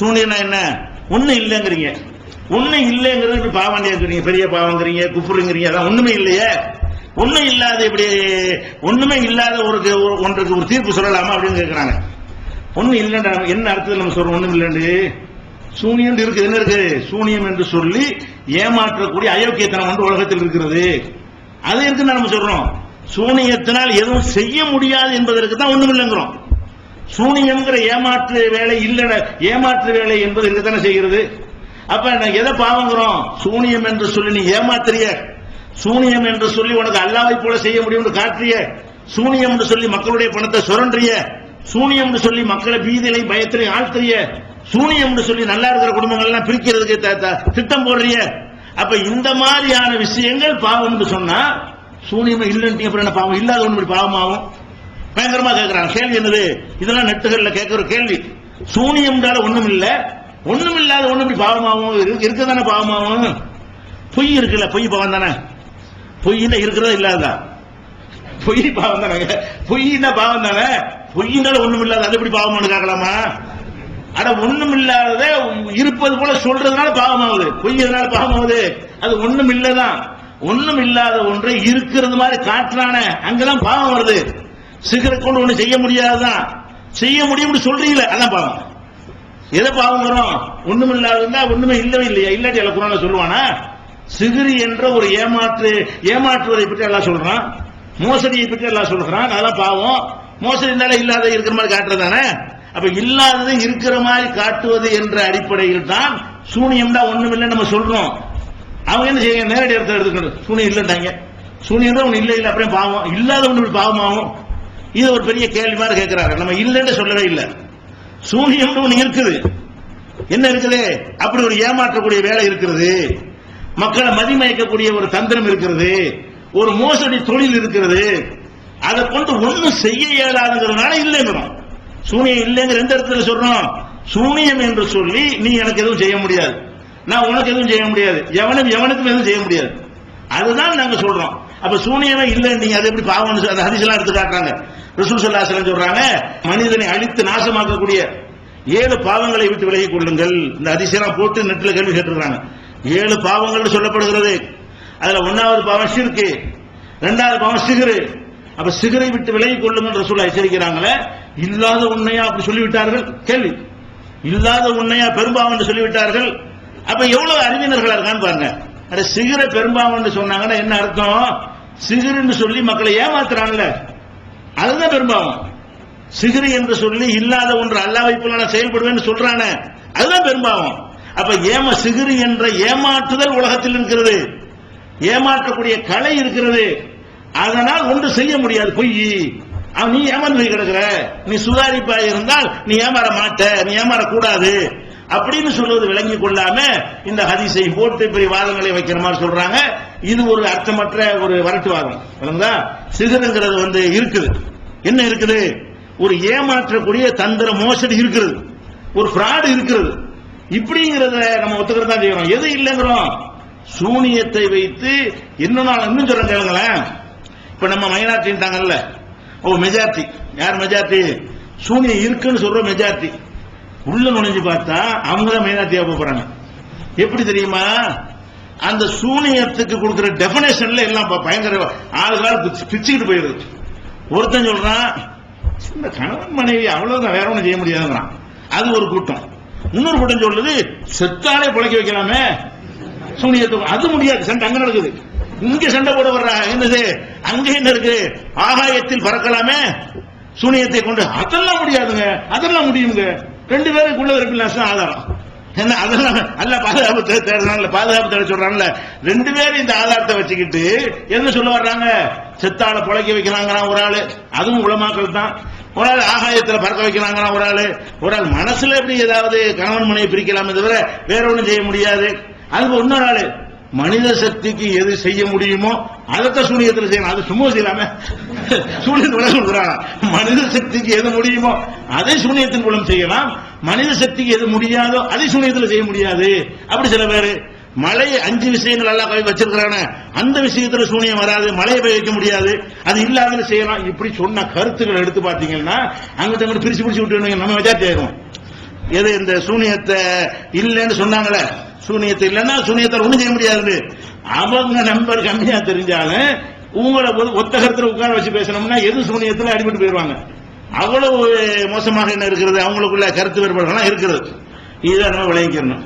சூனியனா என்ன? ஒண்ணு இல்லைங்கிறீங்க. ஒண்ணு இல்லைங்கிறது இப்படி பெரிய பாவங்கிறீங்க குப்புறீங்கிறீங்க அதான் ஒண்ணுமே இல்லையே. ஒண்ணும் இல்லாத இப்படி ஒண்ணுமே இல்லாத ஒரு ஒன்றுக்கு ஒரு தீர்ப்பு சொல்லலாமா அப்படின்னு கேட்கிறாங்க ஒண்ணும் இல்லைன்ற என்ன அர்த்தத்தில் நம்ம சொல்றோம்? ஒண்ணும் இல்லைண்டு சூனியம் இருக்கு. என்ன இருக்கு? சூனியம் என்று சொல்லி ஏமாற்றக்கூடிய அயோக்கியத்தனம் வந்து உலகத்தில் இருக்கிறது. அது இருக்குன்னு நம்ம சொல்றோம்? சூனியத்தினால் எதுவும் செய்ய முடியாது என்பதற்கு தான் ஒண்ணும் இல்லைங்கிறோம். சூனியம்ங்கிற ஏமாற்று வேலை இல்ல ஏமாற்று வேலை என்பது இருக்கத்தானே செய்கிறது. அப்ப நான் எதை பாவங்கிறோம்? சூனியம் என்று சொல்லி நீ ஏமாத்துறிய. சூனியம் என்று சொல்லி உனக்கு அல்லாவை போல செய்ய முடியும்னு காட்டுறிய. சூனியம் என்று சொல்லி மக்களுடைய பணத்தை சுரண்டிய சூனியம் என்று சொல்லி மக்களை பீதியிலையும் பயத்திலையும் ஆழ்த்துறிய. சூனியம் என்று சொல்லி நல்லா இருக்கிற குடும்பங்கள் எல்லாம் பிரிக்கிறதுக்கு திட்டம் போடுறிய. அப்ப இந்த மாதிரியான விஷயங்கள் பாவம் என்று சொன்னா சூனியம் இல்லைன்னு அப்புறம் என்ன பாவம்? இல்லாத ஒன்று பாவமாகும். பயங்கரமா கேட்கிறாங்க கேள்வி என்னது? இதெல்லாம் நெட்டுகள்ல கேட்கிற கேள்வி. சூனியம்னால ஒண்ணும் இல்ல ஒண்ணும் இல்லாத ஒண்ணும் இப்படி பாவமாகும் இருக்க தானே பாவமாகும் பொய் இருக்குல்ல பொய் பாவம் தானே பொய்னா இருக்கிறதா இல்லாததா? பொய் பாவம் தானே பொய்னா பாவம் தானே பொய்னால ஒண்ணும் இல்லாத அது எப்படி பாவமானு கேட்கலாமா? அட ஒண்ணும் இல்லாத இருப்பது போல சொல்றதுனால பாவமாகுது. பொய் எதனால பாவமாகுது? அது ஒண்ணும் இல்லதான் ஒண்ணும் இல்லாத ஒன்றை இருக்கிறது மாதிரி காட்டுறானே. அங்கதான் பாவம் வருது. சிகரெட் கொண்டு ஒண்ணு செய்ய முடியாதுதான் செய்ய முடியும்னு சொல்றீங்களே அதான் பாவம். எதை பாவங்கிறோம் ஒண்ணும் இல்லாதா ஒண்ணுமே இல்லவே இல்லையா? இல்லாட்டி எல்லாம் குரான சொல்லுவானா? சிகிரி என்ற ஒரு ஏமாற்று ஏமாற்றுவதை பற்றி எல்லாம் சொல்றான். மோசடியை பற்றி எல்லாம் சொல்றான். அதெல்லாம் பாவம். மோசடினால இல்லாத இருக்கிற மாதிரி காட்டுறதானே அப்ப இல்லாதது இருக்கிற மாதிரி காட்டுவது என்ற அடிப்படையில் தான் சூனியம் தான் ஒண்ணும் இல்லை நம்ம சொல்றோம். அவங்க என்ன செய்ய நேரடி இடத்துல எடுத்துக்கணும். சூனியம் இல்லைட்டாங்க சூனியம் தான் ஒண்ணு இல்லை இல்லை அப்படியே பாவம். இல்லாத ஒண்ணு பாவமாகும். இது ஒரு பெரிய கேள்வி மாதிரி கேட்கிறாரு நம்ம இல்லைன்னு சொல்லவே இல்லை. சூனியம் ஒன்று இருக்குது. என்ன இருக்குது? அப்படி ஒரு ஏமாற்றக்கூடிய வேலை இருக்கிறது. மக்களை மதிமயக்கக்கூடிய ஒரு தந்திரம் இருக்கிறது. ஒரு மோசடி தொழில் இருக்கிறது. அதை கொண்டு ஒன்றும் செய்ய இயலாதுங்கிறதுனால இல்லைங்கிறோம். சூனியம் இல்லைங்கிற எந்த இடத்துல சொல்றோம்? சூனியம் என்று சொல்லி நீ எனக்கு எதுவும் செய்ய முடியாது. நான் உனக்கு எதுவும் செய்ய முடியாது. எவனும் எவனுக்கும் எதுவும் செய்ய முடியாது. அதுதான் நாங்க சொல்றோம். அப்ப சூனியமே இல்லை நீங்க அது எப்படி பாவம் அந்த ஹரிசெல்லாம் எடுத்து காட்டுறாங்க. ரசூல் சல்லாஹ் சொல்றாங்க மனிதனை அழித்து நாசமாக்கக்கூடிய ஏழு பாவங்களை விட்டு விலகி கொள்ளுங்கள். இந்த அதிசயம் போட்டு நெட்டில் கேள்வி கேட்டிருக்காங்க ஏழு பாவங்கள் சொல்லப்படுகிறது. அதுல ஒன்னாவது பாவம் சிறுக்கு ரெண்டாவது பாவம் சிகரு. அப்ப சிகரை விட்டு விலகி கொள்ளுங்கள் ரசூல் எச்சரிக்கிறாங்களே இல்லாத உண்மையா அப்படி சொல்லிவிட்டார்கள்? கேள்வி. இல்லாத உண்மையா பெரும்பாவம் என்று சொல்லிவிட்டார்கள்? அப்ப எவ்வளவு அறிவினர்களா இருக்கான்னு பாருங்க. அட சிகரை பெரும்பாவம் என்று சொன்னாங்கன்னா என்ன அர்த்தம்? சிகருன்னு சொல்லி மக்களை ஏமாத்துறாங்கல்ல அதுதான் பெரும்பாவம் சிகிரி என்று சொல்லி இல்லாத ஒன்று அல்லாவை போல நான் செயல்படுவேன்னு சொல்றானே. அதுதான் பெரும்பாவம் அப்ப ஏம சிகிரி என்ற ஏமாற்றுதல் உலகத்தில் இருக்கிறது. ஏமாற்றக்கூடிய கலை இருக்கிறது. அதனால் ஒன்று செய்ய முடியாது. பொய். நீ ஏமாந்து போய் கிடக்குற. நீ சுதாரிப்பா இருந்தால் நீ ஏமாற மாட்ட. நீ ஏமாறக்கூடாது. அப்படின்னு சொல்வது விளங்கி கொள்ளாம இந்த ஹதிசை போட்டு பெரிய வாதங்களை வைக்கிற மாதிரி சொல்றாங்க. இது ஒரு அர்த்தமற்ற ஒரு வரட்டுவாதம் விளங்குதா? சிகருங்கிறது வந்து இருக்குது. என்ன இருக்குது? ஒரு ஏமாற்றக்கூடிய தந்திர மோசடி இருக்கிறது. ஒரு ஃப்ராடு இருக்கிறது. இப்படிங்கிறத நம்ம ஒத்துக்கிறது தான் செய்யறோம். எது இல்லைங்கிறோம்? சூனியத்தை வைத்து இன்னும் நான் இன்னும் சொல்றேன் கேளுங்களேன். இப்ப நம்ம மைனாரிட்டின்ட்டாங்கல்ல ஓ மெஜாரிட்டி யார் மெஜாரிட்டி சூனியம் இருக்குன்னு சொல்ற மெஜாரிட்டி உள்ள நுழைஞ்சு பார்த்தா அவங்க தான் மைனாரிட்டியா போறாங்க. எப்படி தெரியுமா? அந்த சூனியத்துக்கு கொடுக்கிற டெபினேஷன்ல எல்லாம் பயங்கர ஆளுகால பிச்சுக்கிட்டு போயிருது. ஒருத்தன் சொல்றான் இந்த கணவன் மனைவி அவ்வளவுதான் வேற ஒன்றும் செய்ய முடியாதுங்கிறான். அது ஒரு கூட்டம். இன்னொரு கூட்டம் சொல்றது செத்தாலே பிழைக்க வைக்கலாமே. சூனியத்துக்கு அது முடியாது சண்டை அங்க நடக்குது. இங்க சண்டை போட வர்றா என்னது? அங்க என்ன இருக்கு? ஆகாயத்தில் பறக்கலாமே. சூனியத்தை கொண்டு அதெல்லாம் முடியாதுங்க அதெல்லாம் முடியுங்க. ரெண்டு பேரும் குள்ள நஷ்டம் ஆதாரம். என்ன அதெல்லாம் அல்ல பாதுகாப்பு தேடுறாங்கல்ல தேடுறான்ல பாதுகாப்பு தேட சொல்றாங்கல்ல. ரெண்டு பேரும் இந்த ஆதாரத்தை வச்சுக்கிட்டு என்ன சொல்ல வர்றாங்க? செத்தால புழைக்க வைக்கிறாங்கிறான் ஒரு ஆளு. அதுவும் உளமாக்கள் தான். ஒரு ஆள் ஆகாயத்துல பறக்க வைக்கிறாங்கிறான் ஒரு ஆளு. ஒரு ஆள் மனசுல எப்படி ஏதாவது கணவன் மனைவி பிரிக்கலாமே தவிர வேற ஒன்றும் செய்ய முடியாது. அதுக்கு இன்னொரு ஆளு மனித சக்திக்கு எது செய்ய முடியுமோ அதத்த சூனியத்தில் செய்யணும். அது சும்மா செய்யலாமே. சூனியத்து விட மனித சக்திக்கு எது முடியுமோ அதை சூனியத்தின் மூலம் செய்யலாம். மனித சக்திக்கு எது முடியாதோ அதை சூனியத்தில் செய்ய முடியாது. அப்படி சில பேரு மழை அஞ்சு விஷயங்கள் எல்லாம் கை வச்சிருக்கிறான அந்த விஷயத்துல சூனியம் வராது மழையை போய் வைக்க முடியாது. அது இல்லாத செய்யலாம். இப்படி சொன்ன கருத்துக்களை எடுத்து பாத்தீங்கன்னா அங்கிட்ட அங்கிட்டு பிரிச்சு பிரிச்சு விட்டு நம்ம மெஜாரிட்டி ஆயிரும் எது இந்த சூனியத்தை இல்லைன்னு சொன்னாங்களே சூனியத்தை இல்லைன்னா சூனியத்தை ஒண்ணும் செய்ய முடியாது. அவங்க நம்பர் கம்மியா தெரிஞ்சாலும் உங்களை ஒரு ஒத்த கருத்துல உட்கார வச்சு பேசணும்னா எது சூனியத்துல அடிபட்டு போயிருவாங்க? அவ்வளவு மோசமாக என்ன இருக்கிறது? அவங்களுக்குள்ள கருத்து வேறுபாடுகள்லாம் இருக்கிறது. இதை நம்ம விளைவிக்கணும்